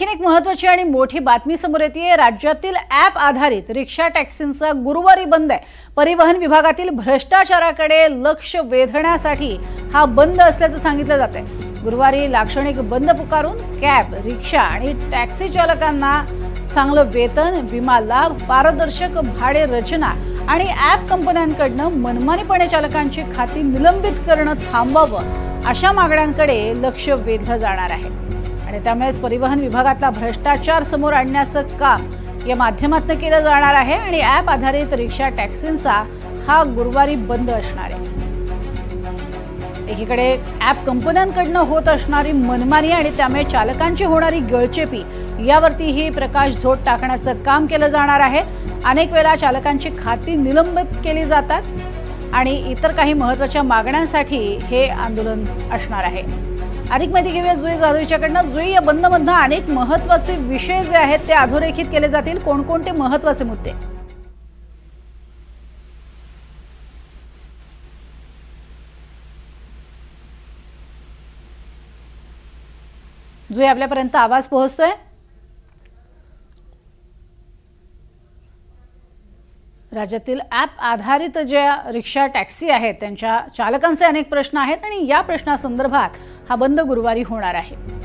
आणखीन एक महत्वाची आणि मोठी बातमी समोर येते. राज्यातील ॲप आधारित रिक्षा टॅक्सींचा गुरुवारी बंद आहे. परिवहन विभागातील भ्रष्टाचाराकडे लक्ष वेधण्यासाठी हा बंद असल्याचं सांगितलं जात आहे गुरुवारी लाक्षणिक बंद पुकारून कॅब रिक्षा आणि टॅक्सी चालकांना चांगलं वेतन विमा लाभ पारदर्शक भाडे रचना आणि ॲप कंपन्यांकडनं मनमानीपणे चालकांची खाती निलंबित करणं थांबावं अशा मागण्यांकडे लक्ष वेधलं जाणार आहे. आणि त्यामुळेच परिवहन विभागातला भ्रष्टाचार समोर आणण्याचं काम या माध्यमातून केलं जाणार आहे आणि ॲप आधारित रिक्षा टॅक्सींचा हा गुरुवारी बंद असणार आहे. एकीकडे ॲप कंपन्यांकडनं होत असणारी मनमानी आणि त्यामुळे चालकांची होणारी गळचेपी यावरतीही प्रकाश झोत टाकण्याचं काम केलं जाणार आहे. अनेक वेळा चालकांची खाती निलंबित केली जातात आणि इतर काही महत्त्वाच्या मागण्यांसाठी हे आंदोलन असणार आहे. अधिक माहिती घेऊया जुई जाधवीच्याकडनं. जुई या बंदमधनं अनेक महत्त्वाचे विषय जे आहेत ते अधोरेखित केले जातील. कोणकोणते महत्त्वाचे मुद्दे? जुई आपल्यापर्यंत आवाज पोहोचतोय? राज्यातील ॲप आधारित ज्या रिक्षा टॅक्सी आहेत त्यांच्या चालकांचे अनेक प्रश्न आहेत आणि या प्रश्नासंदर्भात हा बंद गुरुवारी होणार आहे.